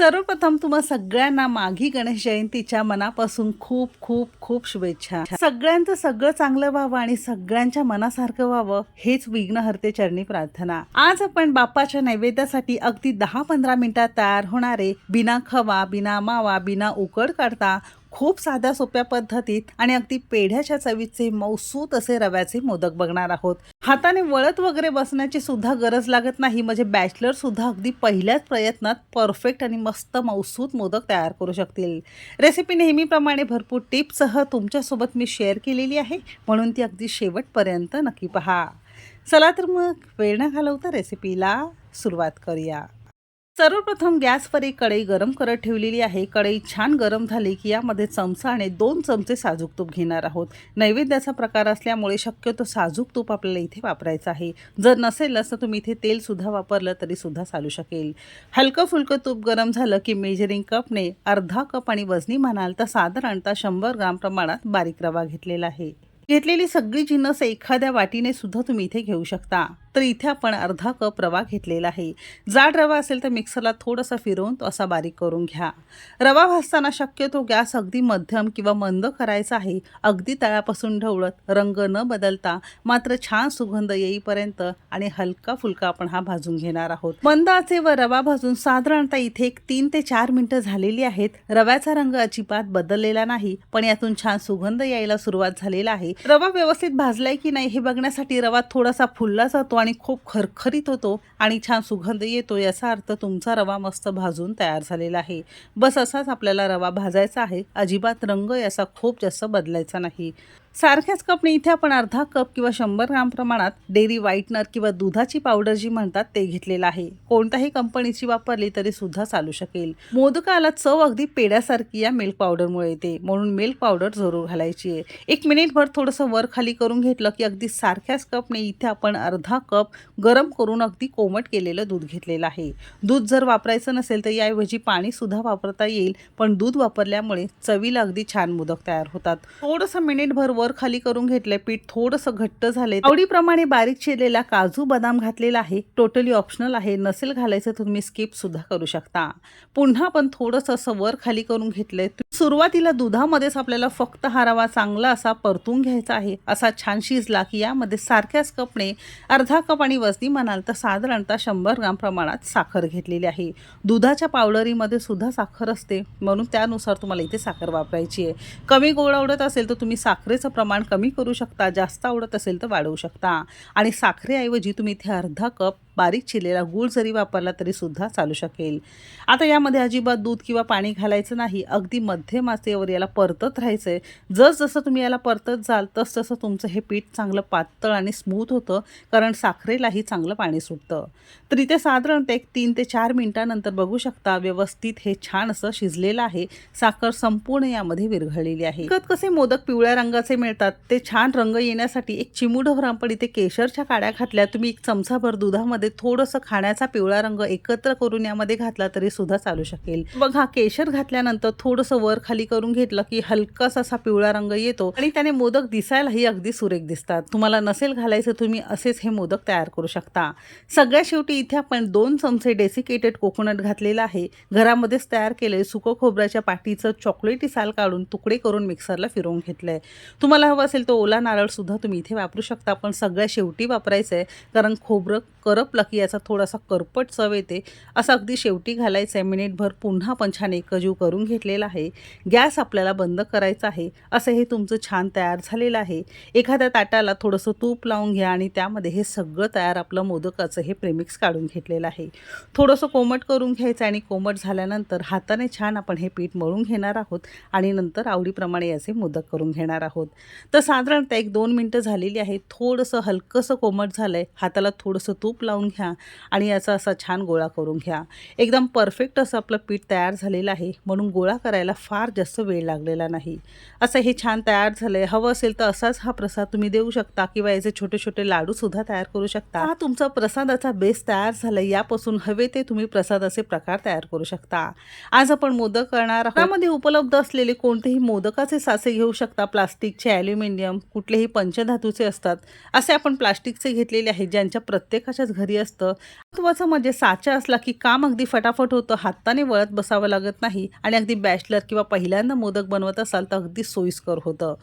सर्वप्रथम तुम्हा सगळ्यांना माघी गणेश जयंतीच्या मनापासून खूप खूप खूप शुभेच्छा. सगळ्यांचं सगळं चांगलं व्हावं आणि सगळ्यांच्या मनासारखं व्हावं हेच विघ्नहर्ते चरणी प्रार्थना. आज आपण बाप्पाच्या नैवेद्यासाठी अगदी दहा पंधरा मिनिटात तयार होणारे बिना खवा बिना मावा बिना उकड काढता खूप साध्या सोप्या पद्धतीत आणि अगदी पेढ्याच्या चवीचे मौसूत असे रव्याचे मोदक बघणार आहोत. हाताने वळत वगैरे बसण्याची सुद्धा गरज लागत नाही. म्हणजे बॅचलर सुद्धा अगदी पहिल्याच प्रयत्नात परफेक्ट आणि मस्त मौसूत मोदक तयार करू शकतील. रेसिपी नेहमीप्रमाणे भरपूर टिप्ससह तुमच्यासोबत मी शेअर केलेली आहे. म्हणून ती अगदी शेवटपर्यंत नक्की पहा. चला तर मग वेळ न घालवता रेसिपीला सुरुवात करूया. सर्वप्रथम गॅसवर एक कढई गरम करत ठेवलेली आहे. कढई छान गरम झाली की यामध्ये चमचा आणि दोन चमचे साजूक तूप घेणार आहोत. नैवेद्याचा प्रकार असल्यामुळे शक्यतो साजूक तूप आपल्याला इथे वापरायचं आहे. जर नसेलच तर तुम्ही इथे तेलसुद्धा वापरलं तरीसुद्धा चालू शकेल. हलकं फुलकं तूप गरम झालं की मेजरिंग कपने अर्धा कप आणि वजनी म्हणाल तर साधारणतः शंभर ग्राम प्रमाणात बारीक रवा घेतलेला आहे. घेतलेली सगळी जिन्नस एखाद्या वाटीने सुद्धा तुम्ही इथे घेऊ शकता. तर इथे आपण अर्धा कप रवा घेतलेला आहे. जाड रवा असेल तर मिक्सरला थोडंसं फिरवून तो असा बारीक करून घ्या. रवा भाजताना शक्यतो गॅस अगदी मध्यम किंवा मंद करायचा आहे. अगदी तळापासून ढवळत रंग न बदलता मात्र छान सुगंध येईपर्यंत आणि हलका फुलका आपण हा भाजून घेणार आहोत. मंद आचेवर रवा भाजून साधारणतः इथे एक तीन ते चार मिनटं झालेली आहेत. रव्याचा रंग अजिबात बदललेला नाही पण यातून छान सुगंध यायला सुरुवात झालेला आहे. रवा व्यवस्थित भाजलाय की नाही हे बघण्यासाठी रवा थोडासा फुलला जातो आणि खूप खरखरीत होतो आणि छान सुगंध येतो याचा अर्थ तुमचा रवा मस्त भाजून तयार झालेला आहे. बस असाच आपल्याला रवा भाजायचा आहे. अजिबात रंग याचा खूप जास्त बदलायचा नाही. सारख्याच कपने इथे आपण अर्धा कप किंवा शंभर ग्राम प्रमाणात डेअरी व्हाईटनर किंवा दुधाची पावडर जी म्हणतात ते घेतलेलं आहे. कोणत्याही कंपनीची वापरली तरी सुद्धा चालू शकेल. मोदकाला चव अगदी पेड्यासारखी या मिल्क पावडरमुळे येते. म्हणून मिल्क पावडर जरूर घालायची आहे. एक मिनिटभर थोडंसं वर खाली करून घेतलं की अगदी सारख्याच कपने इथे आपण अर्धा कप गरम करून अगदी कोमट केलेलं दूध घेतलेलं आहे. दूध जर वापरायचं नसेल तर याऐवजी पाणीसुद्धा वापरता येईल पण दूध वापरल्यामुळे चवीला अगदी छान मोदक तयार होतात. थोडंसं मिनिटभर वर खाली करून घेतलंय. पीठ थोडंसं घट्ट झालंय. आवडीप्रमाणे बारीक चिरलेला काजू बदाम घातलेला आहे. टोटली ऑप्शनल आहे. नसेल घालायचं तुम्ही स्किप सुद्धा करू शकता. पुन्हा पण थोडंसं असं वर खाली करून घेतलंय. सुरुवातीला दुधामध्येच आपल्याला फक्त हा रवा चांगला असा परतून घ्यायचा आहे असा छान शिजला की यामध्ये सारख्याच कपने अर्धा कप आणि वजनी म्हणाल तर साधारणतः शंभर ग्राम प्रमाणात साखर घेतलेली आहे. दुधाच्या पावडरीमध्ये सुद्धा साखर असते म्हणून त्यानुसार तुम्हाला इथे साखर वापरायची आहे. कमी गोड आवडत असेल तर तुम्ही साखरेचं प्रमाण कमी करू शकता जास्त आवडत असेल तर वाढवू शकता. आणि साखरेऐवजी तुम्ही इथे अर्धा कप बारीक चिरलेला गूळ जरी वापरला तरी सुद्धा चालू शकेल. आता यामध्ये अजिबात दूध किंवा पाणी घालायचं नाही. अगदी मध्यम आचेवर याला परतत राहायचं आहे जसजसं तुम्ही याला परतत जाल तस तसं तुमचं हे पीठ चांगलं पातळ आणि स्मूथ होतं कारण साखरेलाही चांगलं पाणी सुटतं. तर इथे साधारणतः एक तीन ते चार मिनिटानंतर बघू शकता व्यवस्थित हे छान असं शिजलेलं आहे. साखर संपूर्ण यामध्ये विरघळलेली आहे. विकत कसे मोदक पिवळ्या रंगाचे मिळतात ते छान रंग येण्यासाठी एक चिमुडभर आपण इथे केशरच्या काड्या घातल्या. तुम्ही एक चमचाभर दुधामध्ये थोडंसं खाण्याचा पिवळा रंग एकत्र करून यामध्ये घातला तरी सुद्धा चालू शकेल. बघा केशर घातल्यानंतर थोडंसं वर खाली करून घेतलं की हलकासा असा पिवळा रंग येतो आणि त्याने मोदक दिसायलाही अगदी सुरेख दिसतात. तुम्हाला नसेल घालायचं तुम्ही असेच हे मोदक तयार करू शकता. सगळ्या शेवटी इथे आपण दोन चमचे डेसिकेटेड कोकोनट घातलेला आहे. घरामध्येच तयार केले सुकं खोबऱ्याच्या पाटीचं चॉकलेटी साल काढून तुकडे करून मिक्सरला फिरवून घेतलंय. तुम्हाला हवं असेल तो ओला नारळ सुद्धा तुम्ही इथे वापरू शकता पण सगळ्या शेवटी वापरायचं आहे कारण खोबरं करपलं की याचा थोडासा करपट चव येते. असं अगदी शेवटी घालायचं आहे. मिनिटभर पुन्हा पण छान एकजीव करून घेतलेला आहे. गॅस आपल्याला बंद करायचा आहे. असं हे तुमचं छान तयार झालेलं आहे. एखाद्या ताटाला थोडंसं तूप लावून घ्या आणि त्यामध्ये हे सगळं तयार आपलं मोदकाचं हे प्रेमिक्स काढून घेतलेलं आहे. थोडंसं कोमट करून घ्यायचं आणि कोमट झाल्यानंतर हाताने छान आपण हे पीठ मळून घेणार आहोत आणि नंतर आवडीप्रमाणे याचे मोदक करून घेणार आहोत. तर साधारणतः एक दोन मिनटं झालेली आहे थोडंसं हलकंसं कोमट झालं आहे हाताला थोडंसं तूप लावून घ्या आणि याचा असा छान गोळा करून घ्या. एकदम परफेक्ट असं आपलं पीठ तयार झालेलं आहे. म्हणून गोळा करायला फार जास्त वेळ लागलेला नाही. असं हे छान तयार झालं आहे हवं असेल तर असाच हा प्रसाद तुम्ही देऊ शकता किंवा याचे छोटे छोटे लाडूसुद्धा तयार करू शकता. हा तुमचा प्रसादाचा बेस तयार झाला यापासून हवे ते तुम्ही प्रसादाचे प्रकार तयार करू शकता. आज आपण मोदक करणार त्यामध्ये उपलब्ध असलेले कोणतेही मोदकाचे साचे घेऊ शकता. प्लास्टिकचे ॲल्युमिनियम कुठलेही पंचधातूचे असतात. असे आपण प्लास्टिकचे घेतलेले आहेत ज्यांच्या प्रत्येकाच्याच घरी घरी असतं? महत्त्वाचं म्हणजे साचा असला की काम अगदी फटाफट होतं हाताने वळत बसावं लागत नाही आणि अगदी बॅचलर किंवा पहिल्यांदा मोदक बनवत असाल तर अगदी सोयीस्कर होतं.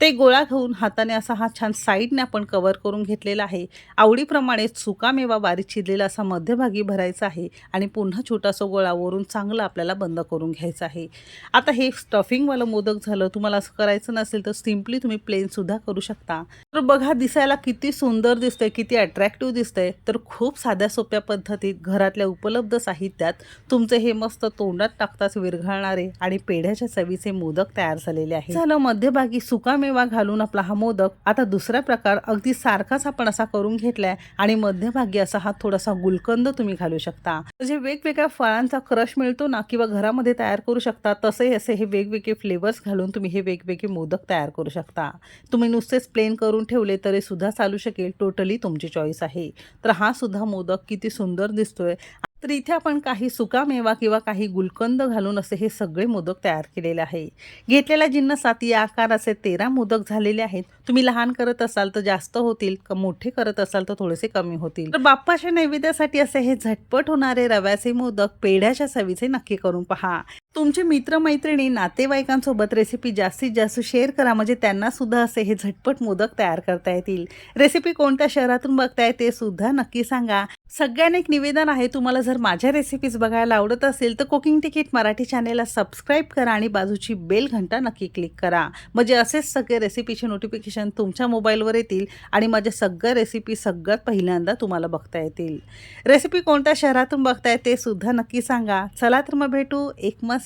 ते गोळा घेऊन हाताने असा हा छान साईडने आपण कवर करून घेतलेला आहे. आवडीप्रमाणे सुकामेवा बारीक चिरलेला असा मध्यभागी भरायचा आहे आणि पुन्हा छोटासा गोळा वरून चांगला आपल्याला बंद करून घ्यायचा आहे. आता हे स्टफिंगवालं मोदक झालं तुम्हाला असं करायचं नसेल तर सिम्पली तुम्ही प्लेन सुद्धा करू शकता. तर बघा दिसायला किती सुंदर दिसतंय किती अट्रॅक्टिव्ह दिसतंय तर खूप साध्या सोप्या पद्धतीत घरातल्या उपलब्ध साहित्यात तुमचे हे मस्त तोंडात टाकताच विरघळणारे आणि पेढ्याच्या चवीचे मोदक तयार झालेले आहे झालं मध्यभागी सुकामेवा घालून आपला हा मोदक. आता दुसरा प्रकार अगदी सारखाच आपण असा करून घेतलाय आणि मध्यभागी असा हा थोडासा गुलकंद तुम्ही घालू शकता. म्हणजे वेगवेगळ्या फळांचा क्रश मिळतो ना किंवा घरामध्ये तयार करू शकता. तसे असे हे वेगवेगळे फ्लेवर्स घालून तुम्ही हे वेगवेगळे मोदक तयार करू शकता. तुम्ही नुसतेच प्लेन करून ठेवले तरी सुद्धा चालू शकेल. टोटली तुमची चॉईस आहे. तर हा सुद्धा मोदक किती सुंदर दिसतोय. तर इथे आपण काही सुकामेवा किंवा काही गुलकंद घालून असे हे सगळे मोदक तयार केलेले आहे. घेतलेल्या जिन्नसात या आकार असे तेरा मोदक झालेले आहेत. तुम्ही लहान करत असाल तर जास्त होतील का मोठे करत असाल तर थोडेसे कमी होतील. तर बाप्पाच्या नैवेद्यासाठी असे हे झटपट होणारे रव्याचे मोदक पेढ्याच्या सवीचे नक्की करून पहा. तुमचे मित्रमैत्रिणी नातेवाईकांसोबत रेसिपी जास्तीत जास्त शेअर करा. म्हणजे त्यांना सुद्धा असे हे झटपट मोदक तयार करता येतील. रेसिपी कोणत्या शहरातून बघताय ते सुद्धा नक्की सांगा. सगळ्यांना एक निवेदन आहे तुम्हाला जर माझ्या रेसिपीज बघायला आवडत असेल तर कुकिंग तिकीट मराठी चॅनेलला सबस्क्राईब करा आणि बाजूची बेल घंटा नक्की क्लिक करा. म्हणजे असेच सगळे रेसिपीचे नोटिफिकेशन तुमच्या मोबाईलवर येतील आणि माझ्या सगळ्या रेसिपी सगळ्यात पहिल्यांदा तुम्हाला बघता येतील. रेसिपी कोणत्या शहरातून बघताय ते सुद्धा नक्की सांगा. चला तर मग भेटू. एक मस्त